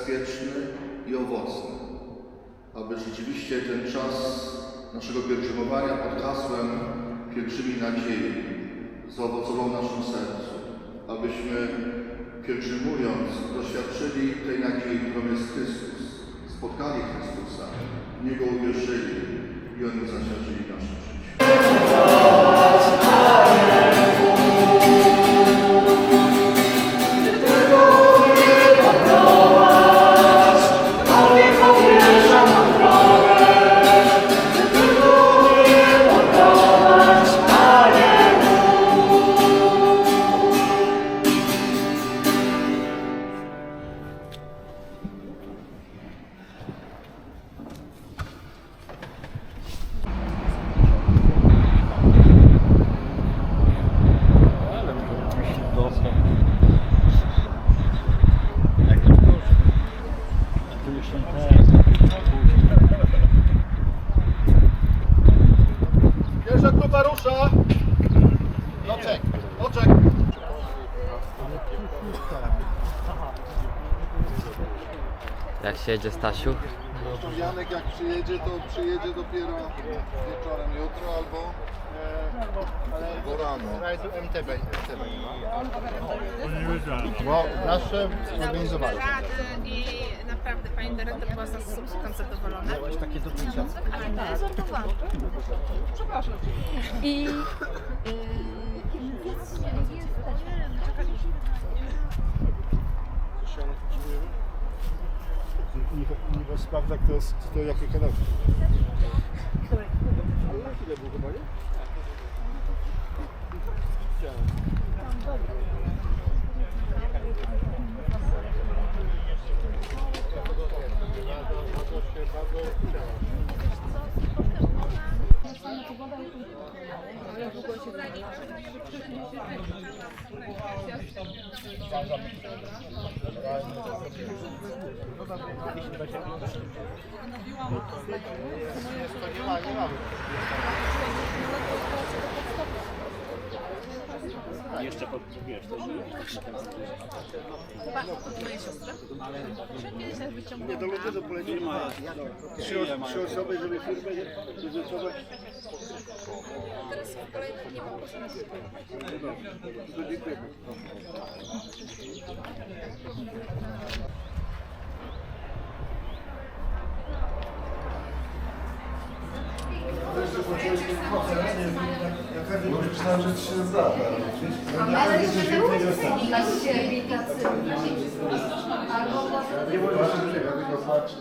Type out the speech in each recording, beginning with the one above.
bezpieczny i owocny, aby rzeczywiście ten czas naszego pielgrzymowania pod hasłem Pielgrzymi Nadziei zaowocował naszym sercu, abyśmy pielgrzymując doświadczyli tej nadziei, którą jest Chrystus, spotkali Chrystusa, w Niego uwierzyli i o Nim zaświadczyli w Oczek, oczek. Jak się jedzie Stasiu? Zresztą Janek jak przyjedzie, to przyjedzie dopiero wieczorem jutro albo, albo rano. MTB. MTB. Bo nasze organizowane. rady i naprawdę pani dyrektor była z nas super zadowolona. Takie dotychczas. Przepraszam. I yy, jest, jest Niby sprawdza, kto jest, kto jakie kanapki. Nie ma, nie mamy. Chyba od mojej siostry. Kiedyś jak wyciągnęła. Nie, do lutego polecimy. Trzy, o- trzy osoby, żeby firmę prezentować. Teraz w kolejnym nie mam To dziękuję. Myślałem, że ci się zda. Ale że na siebie tacy. Albo Nie możesz się przyjechać, tylko zobaczyć.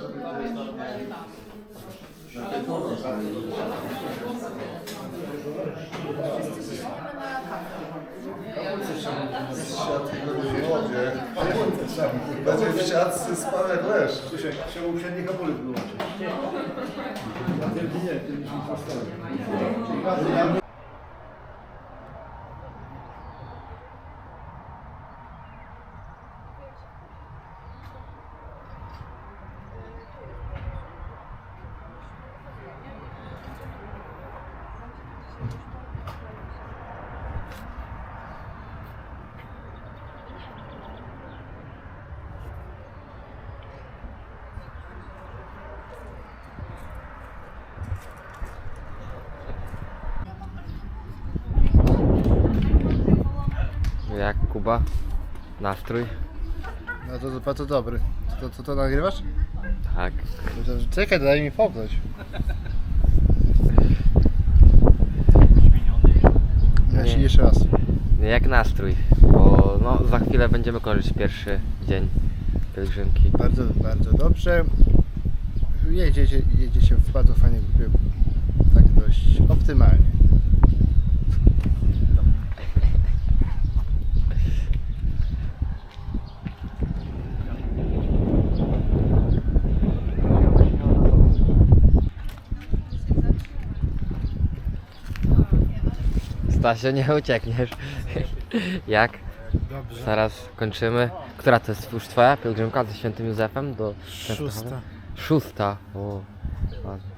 Siat Będzie w siatce spał jak lesz. Słyszę, trzeba uprzednich wyłączyć. Na tym nie, tym się postawię. Jak Kuba? Nastrój? No to bardzo dobry. To, to, to nagrywasz? Tak. No to, czekaj, daj mi pobrać. Ja się Nie. jeszcze raz. Jak nastrój? Bo no, za chwilę będziemy kończyć pierwszy dzień pielgrzymki. Bardzo, bardzo dobrze. Jedziecie, jedziecie w bardzo fajnej grupie. Tak dość optymalnie. Stasio, nie uciekniesz. Jak? Dobrze. Zaraz kończymy. Która to jest już twoja pielgrzymka ze świętym Józefem do? Szósta. Szósta. O, ładnie.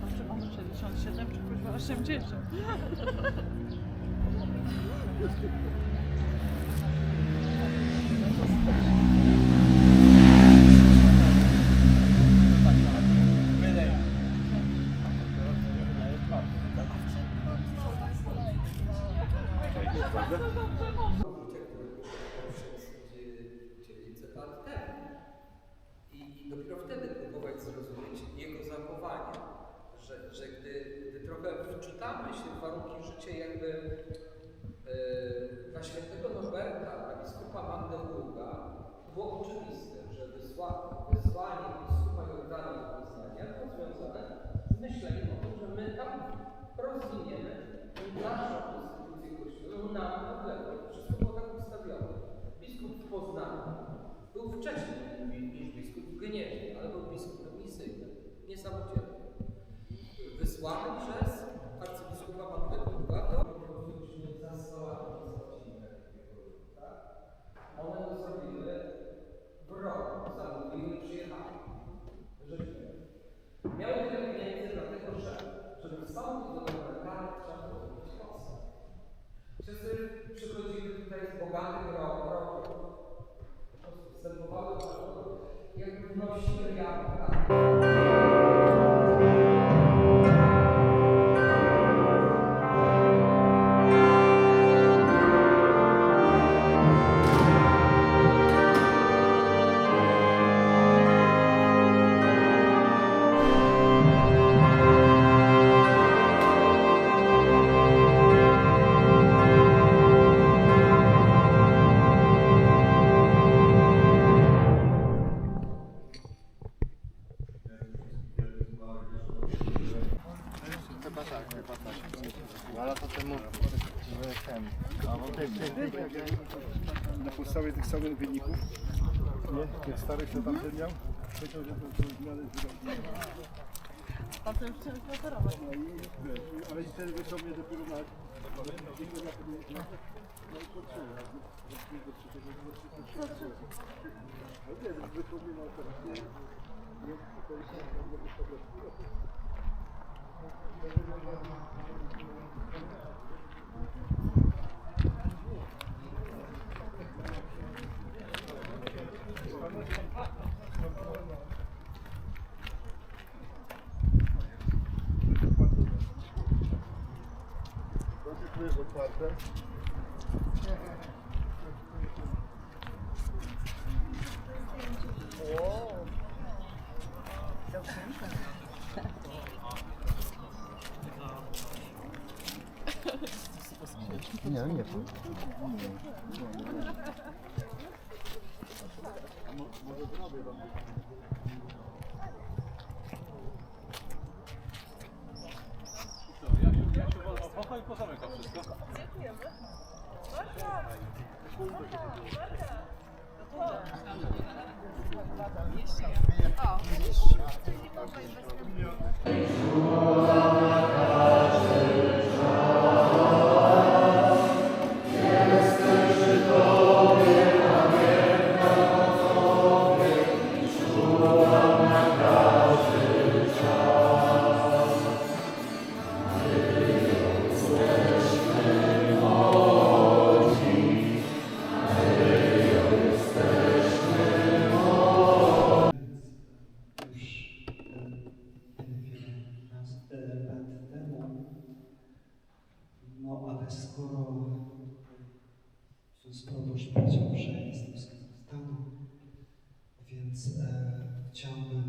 to czy on 67, czy kuźwa 80. uczucie, które poprzez 900 lat temu. I, dopiero wtedy próbować zrozumieć jego zachowanie, że, że gdy, gdy trochę wczytamy się w warunki życia jakby na świętego Norberta, na biskupa Magdeburga, to było oczywiste, że wysła, wysłanie biskupa Jordana do Poznania było z myśleniem o tym, że my tam rozwiniemy naszą nam podległą. Wszystko było tak ustawione. Biskup w Poznaniu był wcześniej niż biskup w Gniewie, ale był biskupem misyjnym, niesamodzielnym. Wysłany przez nie, tych starych, co tamten miał, powiedział, że to są zmiany zrobione. Potem chciałem zreferować. No i wiesz, ale i wysłał mnie dopiero na... na- na- No i potrzeba, do trzeciego, do trzeciego. Ale nie, wysłał na operację. Nie, to jest na operację. No ale skoro ksiądz proboszcz powiedział, że jestem z więc e, chciałbym